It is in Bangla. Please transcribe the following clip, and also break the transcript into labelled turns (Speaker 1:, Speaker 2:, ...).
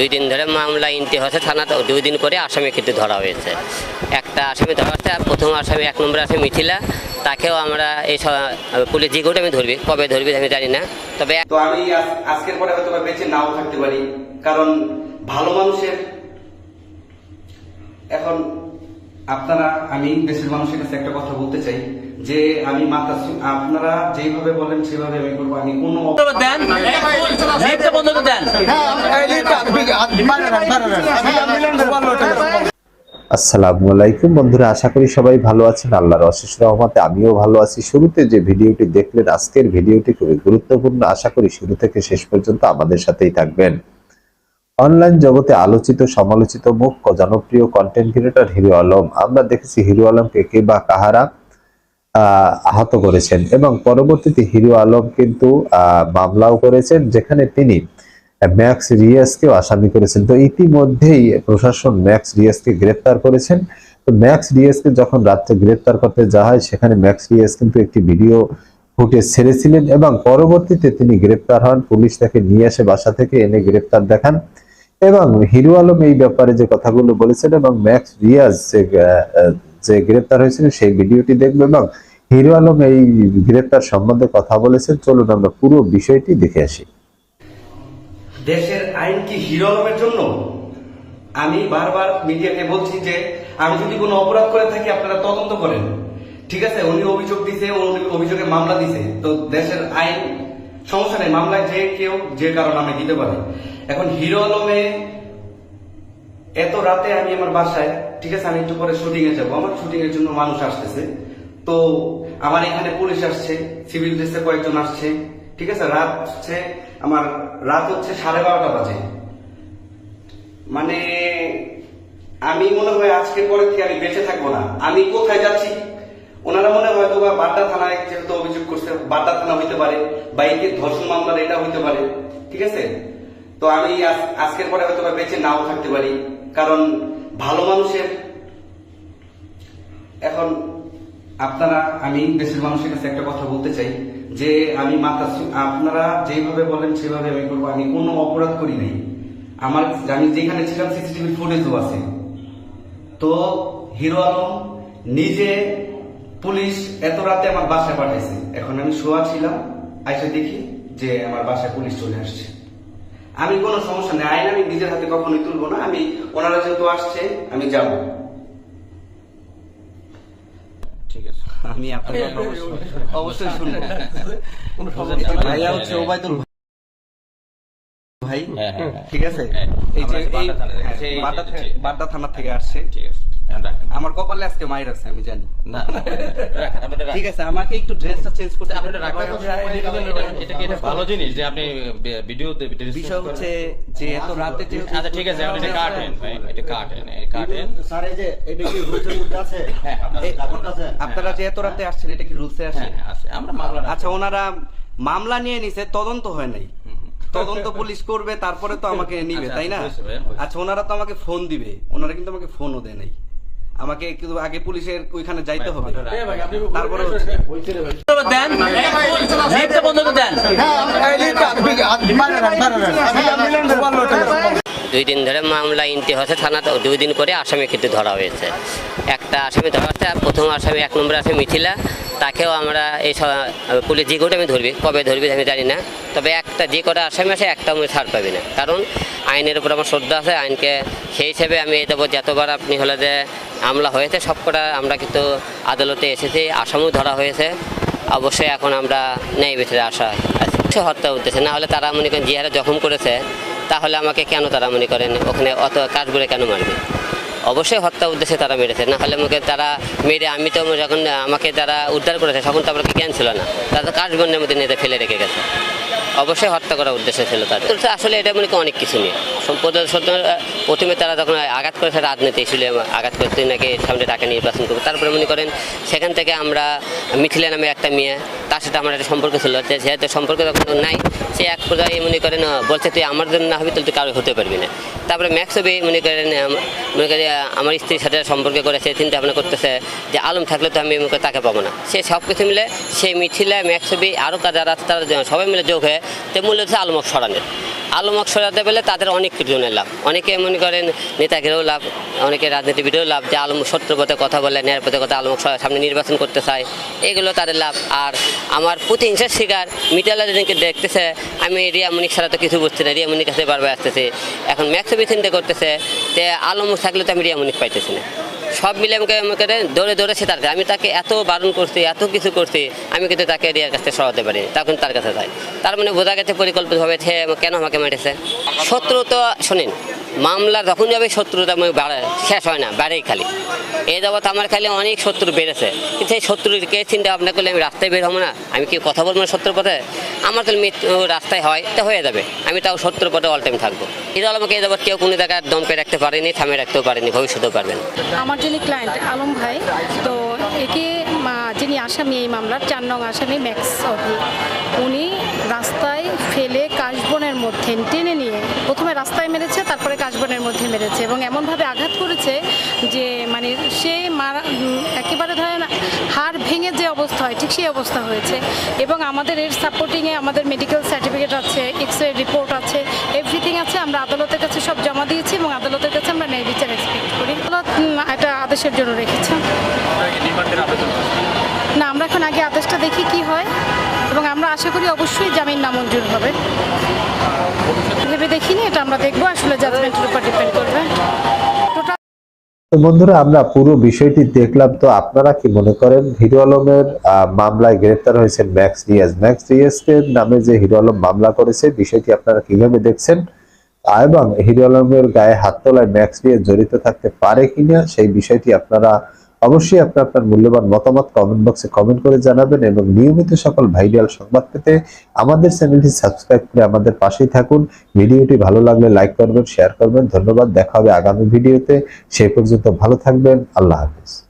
Speaker 1: দুই দিন ধরে মামলা ইনতি হয়েছে থানা দুই দিন করে আসামি কিন্তু ধরা হয়েছে। একটা আসামি ধরা আর প্রথম আসামি এক নম্বর আসামি মিথিলা। তাকেও আমরা এই পুলিশ যে আমি ধরবি, কবে ধরবি আমি জানি না। তবে
Speaker 2: তো আমি আজকের পরে হয়তো বেঁচে নাও থাকতে পারি। কারণ ভালো মানুষের এখন আপনারা আমি দেশের মানুষের কাছে একটা কথা বলতে চাই যে আমি মাথা আপনারা যেভাবে বলেন সেভাবে আমি করব। আমি কোনো
Speaker 3: দেন।
Speaker 4: আসসালামু আলাইকুম। বন্ধুরা আশা করি সবাই ভালো আছেন। আল্লাহর অশেষ রহমতে আমিও ভালো আছি। শুরুতে যে ভিডিওটি দেখলেন আজকের ভিডিওটি খুবই গুরুত্বপূর্ণ। আশা করি শুরু থেকে শেষ পর্যন্ত আমাদের সাথেই থাকবেন। অনলাইন জগতে আলোচিত, সমালোচিত মুখ জনপ্রিয় কন্টেন্ট ক্রিয়েটর হিরো আলম। আমরা দেখেছি হিরো আলমকে কে বা কাহারা আহত করেছেন এবং পরবর্তীতে হিরো আলম কিন্তু মামলাও করেছেন যেখানে তিনি ম্যাক্স রিয়াজকেও আসামি করেছেন। তো ইতিমধ্যেই প্রশাসন ম্যাক্স রিয়াজকে গ্রেপ্তার করেছেন। তো ম্যাক্স রিয়াজকে যখন রাত্রে গ্রেপ্তার করতে যাওয়া হয়, সেখানে ম্যাক্স রিয়াস কিন্তু একটি ভিডিও ফুটেজ ছেড়েছিলেন এবং পরবর্তীতে তিনি গ্রেপ্তার হন। পুলিশ তাকে নিয়ে আসে বাসা থেকে, এনে গ্রেপ্তার দেখান। এবং হিরো আলম এই ব্যাপারে যে কথাগুলো বলেছেন এবং ম্যাক্স রিয়াজ যে যে গ্রেপ্তার হয়েছিল সেই ভিডিওটি দেখব এবং হিরো আলম এই গ্রেপ্তার সম্বন্ধে কথা বলেছেন। চলুন আমরা পুরো বিষয়টি দেখে আসি।
Speaker 2: দেশের আইন কি হিরো আলমের জন্য? আমি বারবার মিডিয়াকে বলছি যে, আমি যদি কোনো অপরাধ করে থাকি, আপনারা তদন্ত করেন। ঠিক আছে? উনি অভিযোগ দিছে, উনি অভিযোগে মামলা দিছে। তো দেশের আইন সমস্যা নেই মামলায় যে কেউ যে কারণ আমি দিতে পারে। এখন হিরো আলমে এত রাতে আমি আমার বাসায়, ঠিক আছে, আমি একটু পরে শুটিং এ যাব, আমার শুটিং এর জন্য মানুষ আসতেছে। তো আমার এখানে পুলিশ আসছে সিভিল ড্রেসে কয়েকজন আসছে, ঠিক আছে, রাত হচ্ছে, আমার রাত হচ্ছে সাড়ে বারোটা বাজে। মানে আমি মনে হয় আজকে পরে থেকে আমি বেঁচে থাকব না। আমি কোথায় যাচ্ছি? ওনারা মনে হয় বা বাড্ডা থানায় যেহেতু অভিযোগ করছে, বাড্ডা থানা হইতে পারে বাইকে ধর্ষণ মামলার এটা হইতে পারে, ঠিক আছে? তো আমি আজকের পরে হয়তো বেঁচে নাও থাকতে পারি। কারণ ভালো মানুষের এখন আপনারা, আমি দেশের মানুষের কাছে একটা কথা বলতে চাই, যে আমি মাতা আপনারা যেভাবে বলেন সেভাবে আমি করব। আমি কোনো অপরাধ করি নাই। আমার আমি যেখানে ছিলাম সিসিটিভি ফুটেজও আছে। তো হিরো আলম নিজে পুলিশ এত রাতে আমার বাসায় পাঠাইছে। এখন আমি শোয়া ছিলাম, আইসে দেখি যে আমার বাসায় পুলিশ চলে আসছে। আমি কোনো সমস্যা নেই আইন আমি নিজের হাতে কখনোই তুলবো না আমি ওনারা যেহেতু আসছে আমি যাব। ঠিক আছে। আমি আপনার অবশ্যই- অবশ্যই শুনব। ভাইয়া হচ্ছে ওবায়দুল ভাই।
Speaker 3: হ্যাঁ, হ্যাঁ, হ্যাঁ।
Speaker 2: ঠিক আছে? এই যে এই
Speaker 3: বাড্ডা থানা-
Speaker 2: থেকে আসছে।
Speaker 3: ঠিক আছে।
Speaker 2: আমার কপালে আজকে মায়ের আছে আমি জানি।
Speaker 3: না।
Speaker 2: ঠিক আছে আমাকে একটু ড্রেসটা চেঞ্জ করতে
Speaker 3: আপনি এটা রাখেন। এটা- এটা কি এটা ভালো জিনিস যে আপনি ভিডিওতে ভিডিও
Speaker 2: বিষয় হচ্ছে যে এত রাতে
Speaker 3: আচ্ছা ঠিক আছে আপনি এটা কাটেন ভাই। এটা কাটেন কাটেন।
Speaker 5: স্যার এই যে এটা কি রুলসের মধ্যে আছে?
Speaker 3: হ্যাঁ
Speaker 5: আপনার
Speaker 2: যে এত রাতে আসছেন এটা কি রুলসে আসে
Speaker 3: আছে? আমরা মামলা
Speaker 2: আচ্ছা ওনারা মামলা নিয়ে নিছে তদন্ত হয় নাই। তদন্ত পুলিশ করবে তারপরে তো আমাকে নিবে
Speaker 3: আচ্ছা,
Speaker 2: তাই না। আচ্ছা ওনারা তো আমাকে ফোন দিবে ওনারা কিন্তু আমাকে ফোনও দেয় নাই আমাকে কিন্তু আগে পুলিশের ওইখানে যাইতে হবে তারপরে হচ্ছে
Speaker 3: দেন লিফটটা বন্ধ করে দেন
Speaker 1: দুই দিন ধরে মামলা ইনতে হয়েছে থানা দুই দিন করে আসামি কিন্তু ধরা হয়েছে একটা আসামি ধরা হচ্ছে আর প্রথম আসামি এক নম্বর আসামি মিথিলা তাকেও আমরা এই পুলিশ যে কোর্টে আমি ধরবি, কবে ধরবি আমি জানি না। তবে একটা যে কটা আসামি আছে, একটা আমি ছাড় পাবি না। কারণ আইনের উপর আমার শ্রদ্ধা আছে, আইনকে সেই হিসেবে আমি এই দেবো, যতবার আপনি হলে যে আমলা হয়েছে, সব কটা আমরা কিন্তু আদালতে এসেছি, আসামও ধরা হয়েছে। অবশ্যই এখন আমরা ন্যায় বিচারে আসা আছি। হত্যা উদ্দেশ্যে না হলে তারা মনে করেন যে হারে জখম করেছে, তাহলে আমাকে কেন তারা মনে করেন ওখানে অত কাজ করে কেন মারবে? অবশ্যই হত্যা উদ্দেশ্যে তারা মেরেছে। না হলে আমাকে তারা মেরে, আমি তো যখন আমাকে তারা উদ্ধার করেছে, তখন তো আমার কি জ্ঞান ছিল না। তারা তো কাজ বন্যের মধ্যে নিয়ে ফেলে রেখে গেছে। অবশ্যই হত্যা করার উদ্দেশ্য ছিল তাদের। আসলে এটা মনে অনেক কিছু নিয়ে। সম্পদ প্রথমে তারা যখন আঘাত করেছে, রাজনীতি ছিল, আঘাত করতে নাকি সামনে টাকা নির্বাচন করবে। তারপরে মনে করেন সেখান থেকে আমরা মিথিলা নামে একটা মেয়ে তার সাথে আমার একটা সম্পর্ক ছিল। যেহেতু সম্পর্ক যখন নাই, সে এক পর্যায়ে মনে করেন বলছে তুই আমার জন্য না হবি তুই কারও হতে পারবি না। তারপরে ম্যাক্স ম্যাক্সবি মনে করেন মনে করি, আমার স্ত্রীর সাথে সম্পর্ক করে, সে চিন্তা ভাবনা করতেছে যে আলম থাকলে তো আমি তাকে পাবো না। সে সব কিছু মিলে, সে মিথিলা ম্যাক্সবি, আরও যারা তারা সবাই মিলে যোগ হয়ে, তো মূল্য হচ্ছে আলমক সরানের আলমক সরাতে পেলে তাদের অনেক জনের লাভ। অনেকে মনে করেন নেতাগিরেও লাভ, অনেকে রাজনীতিবিদেরও লাভ যে আলম সত্য পথে কথা বলে, ন্যায়ের পথে কথা আলমক সামনে নির্বাচন করতে চায়, এগুলো তাদের লাভ। আর আমার প্রতি প্রতিহিংসার শিকার মিটালা যেদিনকে দেখতেছে, আমি রিয়া মুনিক ছাড়া তো কিছু বুঝছি না রিয়া মুনিক কাছে বারবার আসতেছে। এখন ম্যাক্সবি চিন্তা করতেছে যে আলম থাকলে তো আমি রিয়া মুনিক পাইতেছি না। সব মিলে আমাকে আমাকে দৌড়ে দৌড়েছে তার কাছে। আমি তাকে এত বারণ করছি, এত কিছু করছি, আমি কিন্তু তাকে রিয়ার কাছে সরাতে পারি তখন তার কাছে যাই তার মানে বোঝা গেছে পরিকল্পিতভাবে সে কেন আমাকে মেরেছে। শত্রু তো শোনেন মামলা যখন যাবে, শত্রুতা বাড়ে, শেষ হয় না, বাড়েই খালি। এই যাবৎ আমার খালি অনেক শত্রু বেড়েছে। কিন্তু এই শত্রুকে চিন্তা ভাবনা করলে আমি রাস্তায় বের হব না? আমি কি কথা বলব না শত্রুর পথে? আমার তো মৃত্যু রাস্তায় হয়, তা হয়ে যাবে। আমি তাও শত্রুর পথে অল টাইম থাকব। এটা আমাকে এই যাবৎ কেউ কোনো জায়গায় দমকে রাখতে পারেনি থামে রাখতেও পারেনি, ভবিষ্যতেও পারবেন।
Speaker 6: আমার যিনি ক্লায়েন্ট আলম ভাই, তো একে আসামি এই মামলার, চার নং আসামি ম্যাক্স অভি উনি রাস্তায় ফেলে কাশবনের মধ্যে টেনে নিয়ে প্রথমে রাস্তায় মেরেছে, তারপরে কাশবনের মধ্যে মেরেছে এবং এমনভাবে আঘাত করেছে যে মানে সে মারা একেবারে ধরেন হাড় ভেঙে যে অবস্থা হয়, ঠিক সেই অবস্থা হয়েছে এবং আমাদের এর সাপোর্টিংয়ে আমাদের মেডিকেল সার্টিফিকেট আছে এক্স রে রিপোর্ট আছে এভরিথিং আছে, আমরা আদালতের কাছে সব জমা দিয়েছি এবং আদালতের কাছে আমরা ন্যায় বিচার এক্সপেক্ট করি। আদালত একটা আদেশের জন্য রেখেছে। এখন আগে আদেশটা দেখি কি হয়। এবং আমরা আশা করি অবশ্যই জামিন নামঞ্জুর হবে। ভেবে দেখিনি, এটা আমরা দেখব। আসলে জাজমেন্টের উপর ডিপেন্ড করবে।
Speaker 4: বন্ধুরা, আমরা পুরো বিষয়টি দেখলাম। তো আপনারা কি মনে করেন, হিরো আলমের মামলায় গ্রেফতার হয়েছেন ম্যাক্স রিয়াজ? ম্যাক্স রিয়াজের নামে যে হিরো আলম মামলা করেছে, বিষয়টি আপনারা কীভাবে দেখছেন? এবং হিরো আলমের গায়ে হাত তোলায় ম্যাক্স রিয়াজ জড়িত থাকতে পারে কিনা, সেই বিষয়টি আপনারা অবশ্যই আপনি আপনার মূল্যবান মতামত কমেন্ট বক্সে কমেন্ট করে জানাবেন এবং নিয়মিত সকল ভাইরাল সংবাদ পেতে আমাদের চ্যানেলটি সাবস্ক্রাইব করে আমাদের পাশেই থাকুন। ভিডিওটি ভালো লাগলে লাইক করবেন শেয়ার করবেন। ধন্যবাদ, দেখা হবে আগামী ভিডিওতে। সেই পর্যন্ত ভালো থাকবেন। আল্লাহ হাফিজ।